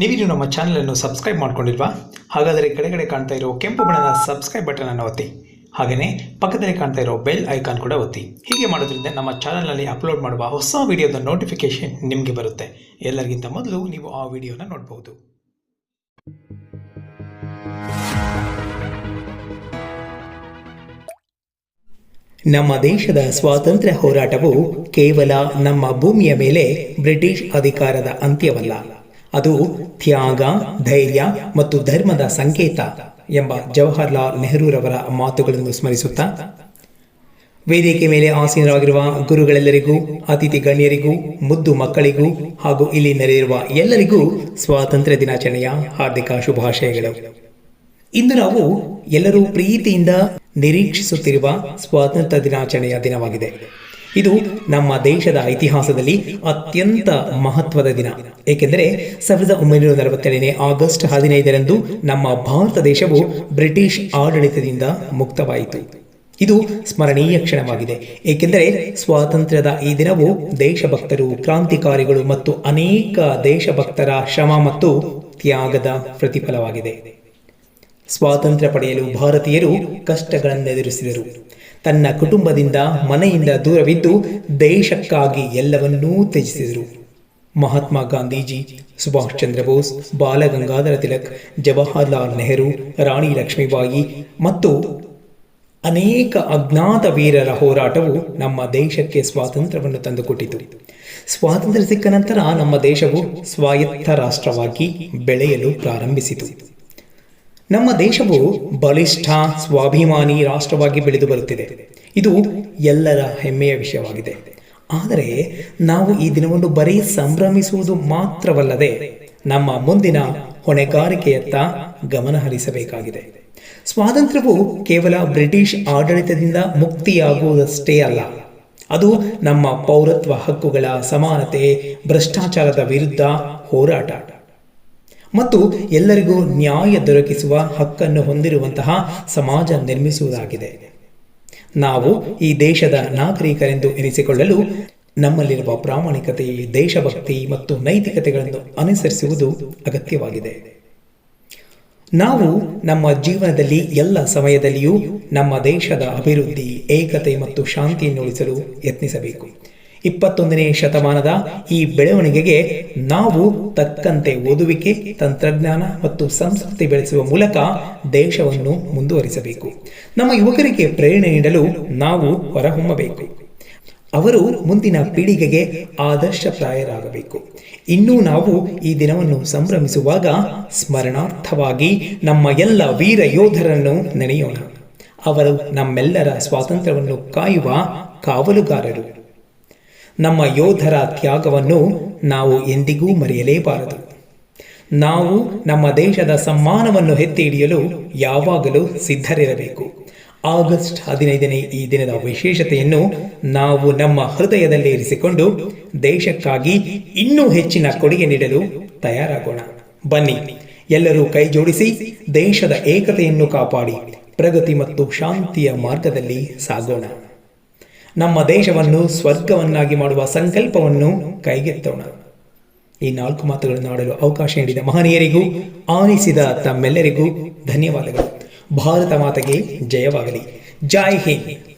ನೀವಿನ್ನು ನಮ್ಮ ಚಾನಲನ್ನು ಸಬ್ಸ್ಕ್ರೈಬ್ ಮಾಡ್ಕೊಂಡಿಲ್ವಾ? ಹಾಗಾದರೆ ಕೆಳಗಡೆ ಕಾಣ್ತಾ ಇರೋ ಕೆಂಪು ಬಣ್ಣದ ಸಬ್ಸ್ಕ್ರೈಬ್ ಬಟನನ್ನು ಒತ್ತಿ. ಹಾಗೆಯೇ ಪಕ್ಕದಲ್ಲಿ ಕಾಣ್ತಾ ಇರೋ ಬೆಲ್ ಐಕಾನ್ ಕೂಡ ಒತ್ತಿ. ಹೀಗೆ ಮಾಡೋದ್ರಿಂದ ನಮ್ಮ ಚಾನಲ್ನಲ್ಲಿ ಅಪ್ಲೋಡ್ ಮಾಡುವ ಹೊಸ ವಿಡಿಯೋದ ನೋಟಿಫಿಕೇಶನ್ ನಿಮಗೆ ಬರುತ್ತೆ. ಎಲ್ಲರಿಗಿಂತ ಮೊದಲು ನೀವು ಆ ವಿಡಿಯೋನ ನೋಡಬಹುದು ನಮ್ಮ ದೇಶದ ಸ್ವಾತಂತ್ರ್ಯ ಹೋರಾಟವು ಕೇವಲ ನಮ್ಮ ಭೂಮಿಯ ಮೇಲೆ ಬ್ರಿಟಿಷ್ ಅಧಿಕಾರದ ಅಂತ್ಯವಲ್ಲ. ಅದು ತ್ಯಾಗ, ಧೈರ್ಯ ಮತ್ತು ಧರ್ಮದ ಸಂಕೇತ ಎಂಬ ಜವಾಹರ್ಲಾಲ್ ನೆಹರೂರವರ ಮಾತುಗಳನ್ನು ಸ್ಮರಿಸುತ್ತಾ, ವೇದಿಕೆ ಮೇಲೆ ಆಸೀನರಾಗಿರುವ ಗುರುಗಳೆಲ್ಲರಿಗೂ, ಅತಿಥಿ ಗಣ್ಯರಿಗೂ, ಮುದ್ದು ಮಕ್ಕಳಿಗೂ ಹಾಗೂ ಇಲ್ಲಿ ನೆರೆಯಿರುವ ಎಲ್ಲರಿಗೂ ಸ್ವಾತಂತ್ರ್ಯ ದಿನಾಚರಣೆಯ ಹಾರ್ದಿಕ ಶುಭಾಶಯಗಳು. ಇಂದು ನಾವು ಎಲ್ಲರೂ ಪ್ರೀತಿಯಿಂದ ನಿರೀಕ್ಷಿಸುತ್ತಿರುವ ಸ್ವಾತಂತ್ರ್ಯ ದಿನಾಚರಣೆಯ ದಿನವಾಗಿದೆ. ಇದು ನಮ್ಮ ದೇಶದ ಇತಿಹಾಸದಲ್ಲಿ ಅತ್ಯಂತ ಮಹತ್ವದ ದಿನ. ಏಕೆಂದರೆ ಸಾವಿರದ ಒಂಬೈನೂರ ನಲವತ್ತೆರಡನೇ ಆಗಸ್ಟ್ ಹದಿನೈದರಂದು ನಮ್ಮ ಭಾರತ ದೇಶವು ಬ್ರಿಟಿಷ್ ಆಡಳಿತದಿಂದ ಮುಕ್ತವಾಯಿತು. ಇದು ಸ್ಮರಣೀಯ ಕ್ಷಣವಾಗಿದೆ. ಏಕೆಂದರೆ ಸ್ವಾತಂತ್ರ್ಯದ ಈ ದಿನವು ದೇಶಭಕ್ತರು, ಕ್ರಾಂತಿಕಾರಿಗಳು ಮತ್ತು ಅನೇಕ ದೇಶಭಕ್ತರ ಶ್ರಮ ಮತ್ತು ತ್ಯಾಗದ ಪ್ರತಿಫಲವಾಗಿದೆ. ಸ್ವಾತಂತ್ರ್ಯ ಪಡೆಯಲು ಭಾರತೀಯರು ಕಷ್ಟಗಳನ್ನೆದುರಿಸಿದರು ತನ್ನ ಕುಟುಂಬದಿಂದ ಮನೆಯಿಂದ ದೂರವಿದ್ದು ದೇಶಕ್ಕಾಗಿ ಎಲ್ಲವನ್ನೂ ತ್ಯಜಿಸಿದರು. ಮಹಾತ್ಮ ಗಾಂಧೀಜಿ, ಸುಭಾಷ್ ಚಂದ್ರ ಬೋಸ್, ಬಾಲಗಂಗಾಧರ ತಿಲಕ್, ಜವಾಹರ್ಲಾಲ್ ನೆಹರು, ರಾಣಿ ಲಕ್ಷ್ಮೀಬಾಯಿ ಮತ್ತು ಅನೇಕ ಅಜ್ಞಾತ ವೀರರ ಹೋರಾಟವು ನಮ್ಮ ದೇಶಕ್ಕೆ ಸ್ವಾತಂತ್ರ್ಯವನ್ನು ತಂದುಕೊಟ್ಟಿತು. ಸ್ವಾತಂತ್ರ್ಯ ಸಿಕ್ಕ ನಂತರ ನಮ್ಮ ದೇಶವು ಸ್ವಾಯತ್ತ ರಾಷ್ಟ್ರವಾಗಿ ಬೆಳೆಯಲು ಪ್ರಾರಂಭಿಸಿತು. ನಮ್ಮ ದೇಶವು ಬಲಿಷ್ಠ, ಸ್ವಾಭಿಮಾನಿ ರಾಷ್ಟ್ರವಾಗಿ ಬೆಳೆದು ಬರುತ್ತಿದೆ. ಇದು ಎಲ್ಲರ ಹೆಮ್ಮೆಯ ವಿಷಯವಾಗಿದೆ. ಆದರೆ ನಾವು ಈ ದಿನವನ್ನು ಬರೀ ಸಂಭ್ರಮಿಸುವುದು ಮಾತ್ರವಲ್ಲದೆ ನಮ್ಮ ಮುಂದಿನ ಹೊಣೆಗಾರಿಕೆಯತ್ತ ಗಮನ ಹರಿಸಬೇಕಾಗಿದೆ. ಸ್ವಾತಂತ್ರ್ಯವು ಕೇವಲ ಬ್ರಿಟಿಷ್ ಆಡಳಿತದಿಂದ ಮುಕ್ತಿಯಾಗುವುದಷ್ಟೇ ಅಲ್ಲ. ಅದು ನಮ್ಮ ಪೌರತ್ವ ಹಕ್ಕುಗಳ ಸಮಾನತೆ, ಭ್ರಷ್ಟಾಚಾರದ ವಿರುದ್ಧ ಹೋರಾಟ. ಮತ್ತು ಎಲ್ಲರಿಗೂ ನ್ಯಾಯ ದೊರಕಿಸುವ ಹಕ್ಕನ್ನು ಹೊಂದಿರುವಂತಹ ಸಮಾಜ ನಿರ್ಮಿಸುವುದಾಗಿದೆ. ನಾವು ಈ ದೇಶದ ನಾಗರಿಕರೆಂದು ಎನಿಸಿಕೊಳ್ಳಲು ನಮ್ಮಲ್ಲಿರುವ ಪ್ರಾಮಾಣಿಕತೆ, ದೇಶಭಕ್ತಿ ಮತ್ತು ನೈತಿಕತೆಗಳನ್ನು ಅನುಸರಿಸುವುದು ಅಗತ್ಯವಾಗಿದೆ. ನಾವು ನಮ್ಮ ಜೀವನದಲ್ಲಿ ಎಲ್ಲ ಸಮಯದಲ್ಲಿಯೂ ನಮ್ಮ ದೇಶದ ಅಭಿವೃದ್ಧಿ, ಏಕತೆ ಮತ್ತು ಶಾಂತಿಯನ್ನು ಉಳಿಸಲು ಯತ್ನಿಸಬೇಕು. ಇಪ್ಪತ್ತೊಂದನೇ ಶತಮಾನದ ಈ ಬೆಳವಣಿಗೆಗೆ ನಾವು ತಕ್ಕಂತೆ ಓದುವಿಕೆ, ತಂತ್ರಜ್ಞಾನ ಮತ್ತು ಸಂಸ್ಕೃತಿ ಬೆಳೆಸುವ ಮೂಲಕ ದೇಶವನ್ನು ಮುಂದುವರಿಸಬೇಕು. ನಮ್ಮ ಯುವಕರಿಗೆ ಪ್ರೇರಣೆ ನೀಡಲು ನಾವು ಹೊರಹೊಮ್ಮಬೇಕು. ಅವರು ಮುಂದಿನ ಪೀಳಿಗೆಗೆ ಆದರ್ಶಪ್ರಾಯರಾಗಬೇಕು. ಇನ್ನೂ ನಾವು ಈ ದಿನವನ್ನು ಸಂಭ್ರಮಿಸುವಾಗ ಸ್ಮರಣಾರ್ಥವಾಗಿ ನಮ್ಮ ಎಲ್ಲ ವೀರ ಯೋಧರನ್ನು ನೆನೆಯೋಣ. ಅವರು ನಮ್ಮೆಲ್ಲರ ಸ್ವಾತಂತ್ರ್ಯವನ್ನು ಕಾಯುವ ಕಾವಲುಗಾರರು. ನಮ್ಮ ಯೋಧರ ತ್ಯಾಗವನ್ನು ನಾವು ಎಂದಿಗೂ ಮರೆಯಲೇಬಾರದು. ನಾವು ನಮ್ಮ ದೇಶದ ಸಮ್ಮಾನವನ್ನು ಎತ್ತಿ ಹಿಡಿಯಲು ಯಾವಾಗಲೂ ಸಿದ್ಧರಿರಬೇಕು. ಆಗಸ್ಟ್ ಹದಿನೈದನೇ ಈ ದಿನದ ವಿಶೇಷತೆಯನ್ನು ನಾವು ನಮ್ಮ ಹೃದಯದಲ್ಲಿ ಇರಿಸಿಕೊಂಡು ದೇಶಕ್ಕಾಗಿ ಇನ್ನೂ ಹೆಚ್ಚಿನ ಕೊಡುಗೆ ನೀಡಲು ತಯಾರಾಗೋಣ. ಬನ್ನಿ, ಎಲ್ಲರೂ ಕೈ ಜೋಡಿಸಿ ದೇಶದ ಏಕತೆಯನ್ನು ಕಾಪಾಡಿ, ಪ್ರಗತಿ ಮತ್ತು ಶಾಂತಿಯ ಮಾರ್ಗದಲ್ಲಿ ಸಾಗೋಣ. ನಮ್ಮ ದೇಶವನ್ನು ಸ್ವರ್ಗವನ್ನಾಗಿ ಮಾಡುವ ಸಂಕಲ್ಪವನ್ನು ಕೈಗೆತ್ತೋಣ. ಈ ನಾಲ್ಕು ಮಾತುಗಳನ್ನು ಆಡಲು ಅವಕಾಶ ನೀಡಿದ ಮಹನೀಯರಿಗೂ, ಆನಿಸಿದ ತಮ್ಮೆಲ್ಲರಿಗೂ ಧನ್ಯವಾದಗಳು. ಭಾರತ ಮಾತೆಗೆ ಜಯವಾಗಲಿ. ಜೈ ಹಿಂದ್.